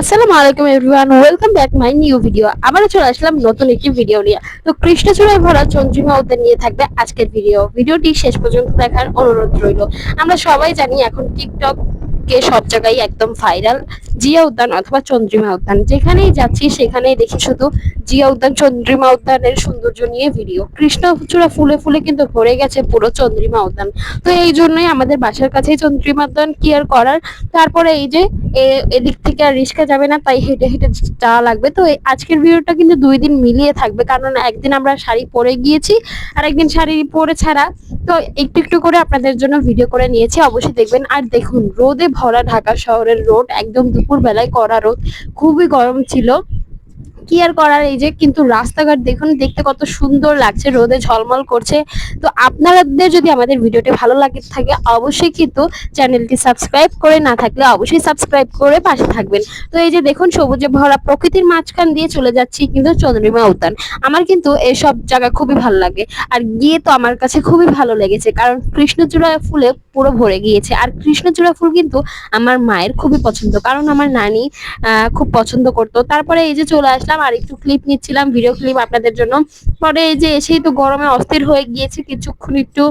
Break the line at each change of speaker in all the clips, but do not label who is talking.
আসসালামু আলাইকুম everyone, welcome back my new video. আবারও চলে আসলাম নতুন একটি ভিডিও নিয়ে। তো কৃষ্ণচূড়ায় ভরা চন্দ্রিমা উদ্যান নিয়ে থাকবে আজকের ভিডিও। ভিডিওটি শেষ পর্যন্ত দেখার অনুরোধ রইল। আমরা সবাই জানি এখন টিকটক কে সব জায়গায় একদম ভাইরাল জিয়া উদ্যান অথবা চন্দ্রিমা উদ্যান। যেখানেই যাচ্ছি, সেখানেই দেখি শুধু জিয়া উদ্যান, চন্দ্রিমা উদ্যানের সৌন্দর্য নিয়ে ভিডিও। কৃষ্ণচূড়া ফুলে ফুলে কিন্তু ভরে গেছে পুরো চন্দ্রিমা উদ্যান। তো এই জন্যই আমাদের বাসার কাছেই চন্দ্রিমা উদ্যান কি আর করার? তারপরে এই যে এদিক থেকে আর রিস্কা যাবে না, তাই হেঁটে হেঁটে যাওয়া লাগবে। তো আজকের ভিডিওটা কিন্তু দুই দিন মিলিয়ে থাকবে, কারণ একদিন আমরা শাড়ি পরে গিয়েছি আর একদিন শাড়ি পরে ছাড়া। তো একটু একটু করে আপনাদের জন্য ভিডিও করে নিয়েছি, অবশ্যই দেখবেন। আর দেখুন, রোদে ভরা ঢাকা শহরের রোড, একদম দুপুর বেলায় কড়া রোদ, খুবই গরম ছিল। কি আর করার, এই যে কিন্তু রাস্তাঘাট দেখুন, দেখতে কত সুন্দর লাগছে, রোদে ঝলমল করছে। তো আপনাদের যদি আমাদের ভিডিওটি ভালো লাগে থাকে, অবশ্যই কিন্তু চ্যানেলটি সাবস্ক্রাইব করে না থাকলে অবশ্যই সাবস্ক্রাইব করে পাশে থাকবেন। তো এই যে দেখুন, সবুজে ভরা প্রকৃতির মাঝখান দিয়ে চলে যাচ্ছি কিন্তু চন্দ্রিমা উদ্যান। আমার কিন্তু এসব জায়গা খুবই ভালো লাগে। আর গিয়ে তো আমার কাছে খুবই ভালো লেগেছে, কারণ কৃষ্ণচূড়া ফুলে পুরো ভরে গিয়েছে। আর কৃষ্ণচূড়া ফুল কিন্তু আমার মায়ের খুবই পছন্দ, কারণ আমার নানি খুব পছন্দ করতো। তারপরে এই যে চলে আসলাম, আর একটু ক্লিপ নিচ্ছিলাম ভিডিও ক্লিপ আপনাদের জন্য। পরে এই যে এসেই তো গরমে অস্থির হয়ে গিয়েছে, কিছুক্ষণ একটু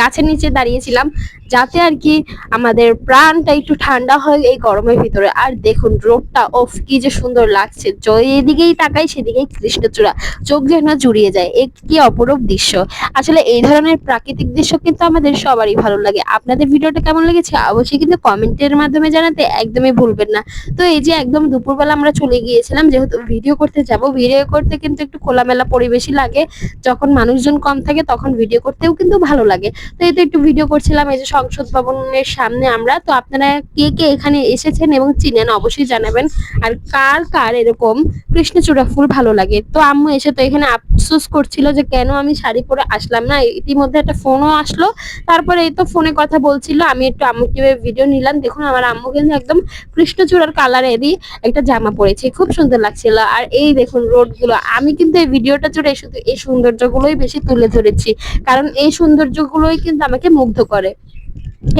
গাছের নিচে দাঁড়িয়েছিলাম। যাতে আর কি আমাদের প্রাণটা একটু ঠান্ডা হয় এই গরমের ভিতরে। আর দেখুন, রোদটা, ওফ, কি যে সুন্দর লাগছে। যেদিকেই তাকাই, সেদিকেই কৃষ্ণচূড়া চোখ যেন জুড়িয়ে যায়। এ কি অপরূপ দৃশ্য। আসলে এই ধরনের প্রাকৃতিক দৃশ্য কিন্তু আমাদের সবারই ভালো লাগে। আপনাদের ভিডিওটা কেমন লেগেছে অবশ্যই কিন্তু কমেন্টের মাধ্যমে জানাতে একদমই ভুলবেন না। তো এই যে একদম দুপুরবেলা আমরা চলে গিয়েছিলাম, যেহেতু ভিডিও করতে যাব, ভিডিও করতে কিন্তু একটু খোলামেলা পরিবেশই লাগে। যখন মানুষজন কম থাকে, তখন ভিডিও করতেও কিন্তু ভালো লাগে। তো এই তো একটু ভিডিও করছিলাম, এই যে সংসদ ভবনের সামনে আমরা। তো আপনারা কে কে এখানে এসেছেন এবং চিনেন অবশ্যই জানাবেন। আর কার কার এরকম কৃষ্ণচূড়া ফুল ভালো লাগে? তো আম্মু এসে তো এখানে আফসোস করছিল যে কেন আমি শাড়ি পরে আসলাম না? ইতিমধ্যে একটা ফোনও আসলো। তারপরে এই তো ফোনে কথা বলছিল। আমি একটু আম্মুকে ভিডিও নিলাম। দেখুন, আমার আম্মু কিন্তু একদম কৃষ্ণচূড়ার কালারেরই একটা জামা পরেছে। খুব সুন্দর লাগছিল। আর এই দেখুন রোডগুলো আমি কিন্তু এই ভিডিওটা জুড়ে শুধু এই সৌন্দর্যগুলোই বেশি তুলে ধরেছি। কারণ এই সৌন্দর্যগুলোই কিন্তু আমাকে মুগ্ধ করে।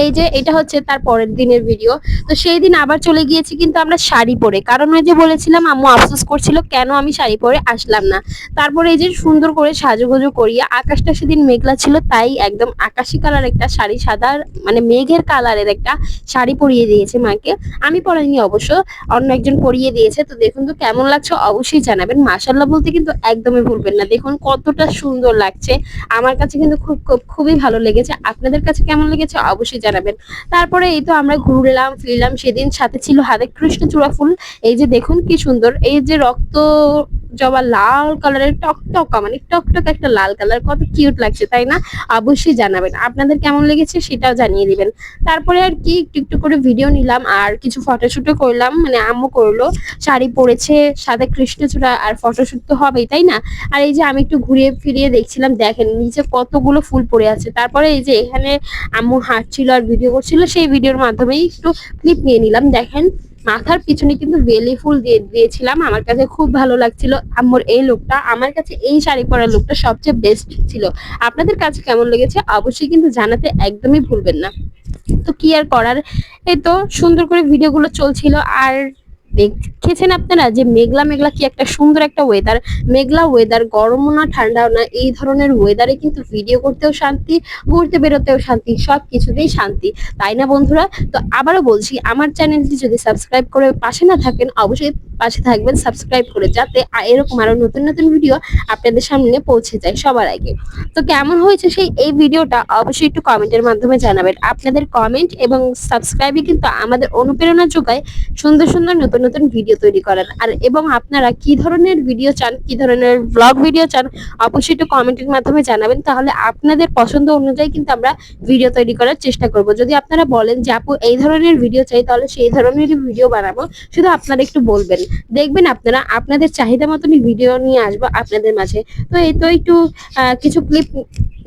এই যে এটা হচ্ছে তার পরের দিনের ভিডিও তো সেই দিন আবার চলে গিয়েছি কিন্তু আমরা শাড়ি পরে। কারণ ওই যে বলেছিলাম, আম্মু আফসোস করছিল, কেন আমি শাড়ি পরে আসলাম না? তারপরে এই যে সুন্দর করে সাজুগুজু করিয়া, আকাশটা সেদিন মেঘলা ছিল, তাই একদম আকাশি কালার একটা শাড়ি, সাদা মানে মেঘের কালারের একটা শাড়ি পরিয়ে দিয়েছে মাকে। আমি পরাইনি অবশ্য, অন্য একজন পরিয়ে দিয়েছে। তো দেখুন তো কেমন লাগছে, অবশ্যই জানাবেন। মাসাল্লাহ বলতে কিন্তু একদমই ভুলবেন না। দেখুন কতটা সুন্দর লাগছে। আমার কাছে কিন্তু খুব খুব, খুবই ভালো লেগেছে। আপনাদের কাছে কেমন লেগেছে, অবশ্যই জানাবেন। তারপরে এই তো আমরা ঘুরলাম, ফিরলাম, সেদিন সাথে ছিল হাতে কৃষ্ণচূড়া ফুল। এই যে দেখুন কি সুন্দর, এই যে রক্ত জবা লাল কালারের টকটকা মানে টকটক একটা লাল কালার, কত কিউট লাগছে, তাই না? অবশ্যই জানাবেন, আপনাদের কেমন লেগেছে সেটাও জানিয়ে দিবেন। তারপরে আর কি, একটু একটু করে ভিডিও নিলাম, আর কিছু ফটোশুটও করলাম মানে আম্মু করল, শাড়ি পরেছে, সাথে কৃষ্ণচূড়া আর ফটোশুট তো হবেই, তাই না? আর এই যে আমি একটু ঘুরিয়ে ফিরিয়ে দেখছিলাম, দেখেন নিচে কতগুলো ফুল পড়ে আছে। তারপরে এই যে এখানে আম্মু হাঁটছিল আর ভিডিও করছিল, সেই ভিডিওর মাধ্যমেই একটু ক্লিপ নিয়ে নিলাম, দেখেন। মাথার পিছনে কিন্তু বেলি ফুল দিয়ে দিয়েছিলাম। আমার কাছে খুব ভালো লাগছিল। আম্মুর এই লুকটা আমার কাছে এই শাড়ি পরার লুকটা সবচেয়ে বেস্ট ছিল। আপনাদের কাছে কেমন লেগেছে? অবশ্যই কিন্তু জানাতে একদমই ভুলবেন না। তো কি আর করার? এই তো সুন্দর করে ভিডিওগুলো চলছিল। আর দেখেছেন আপনারা যে মেঘলা মেঘলা কি একটা সুন্দর একটা ওয়েদার মেঘলা ওয়েদার গরমও না, ঠান্ডাও না, এই ধরনের ওয়েদারে কিন্তু ভিডিও করতেও শান্তি, ঘুরতে বেরোতেও শান্তি সব কিছুতেই শান্তি। তাই না বন্ধুরা? তো আবারও বলছি, আমার চ্যানেলটি যদি সাবস্ক্রাইব করে পাশে না থাকেন, অবশ্যই পাশে থাকবেন সাবস্ক্রাইব করে, যাতে এরকম আরও নতুন নতুন ভিডিও আপনাদের সামনে পৌঁছে যায় সবার আগে। তো কেমন হয়েছে সেই, এই ভিডিওটা অবশ্যই একটু কমেন্টের মাধ্যমে জানাবেন। আপনাদের কমেন্ট এবং সাবস্ক্রাইবই কিন্তু আমাদের অনুপ্রেরণা যোগায় সুন্দর সুন্দর নতুন নতুন ভিডিও তৈরি করার। আর এবং আপনারা কি ধরনের ভিডিও চান, কি ধরনের ব্লগ ভিডিও চান, অবশ্যই একটু কমেন্টের মাধ্যমে জানাবেন। তাহলে আপনাদের পছন্দ অনুযায়ী কিন্তু আমরা ভিডিও তৈরি করার চেষ্টা করব। যদি আপনারা বলেন যে, আপু, এই ধরনের ভিডিও চাই, তাহলে সেই ধরনেরই ভিডিও বানাবো। শুধু আপনারা একটু বলবেন। দেখবেন আপনারা, আপনাদের চাহিদা মতনই ভিডিও নিয়ে আসব আপনাদের মাঝে। তো এই তো একটু কিছু ক্লিপ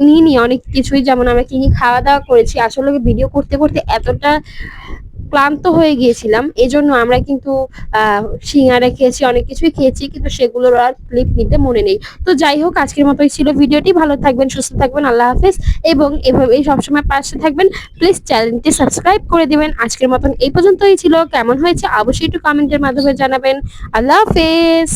নিয়ে নিই। অনেক কিছুই, যেমন আমরা কি কি খাওয়া দাওয়া করেছি, আসলে ভিডিও করতে করতে এতটা ক্লান্ত হয়ে গিয়েছিলাম। এজন্য আমরা কিন্তু সিঙ্গারা খেয়েছি, অনেক কিছুই খেয়েছি, কিন্তু সেগুলোর আর ক্লিপ নিতে মনে নেই। তো যাই হোক, আজকের মতোই ছিল ভিডিওটি। ভালো থাকবেন, সুস্থ থাকবেন, আল্লাহ হাফেজ। এবং এভাবেই সবসময় পাশে থাকবেন। প্লিজ চ্যানেলটি সাবস্ক্রাইব করে দিবেন। আজকের মতন এই পর্যন্তই ছিল। কেমন হয়েছে? অবশ্যই একটু কমেন্টের মাধ্যমে জানাবেন। আল্লাহ হাফেজ।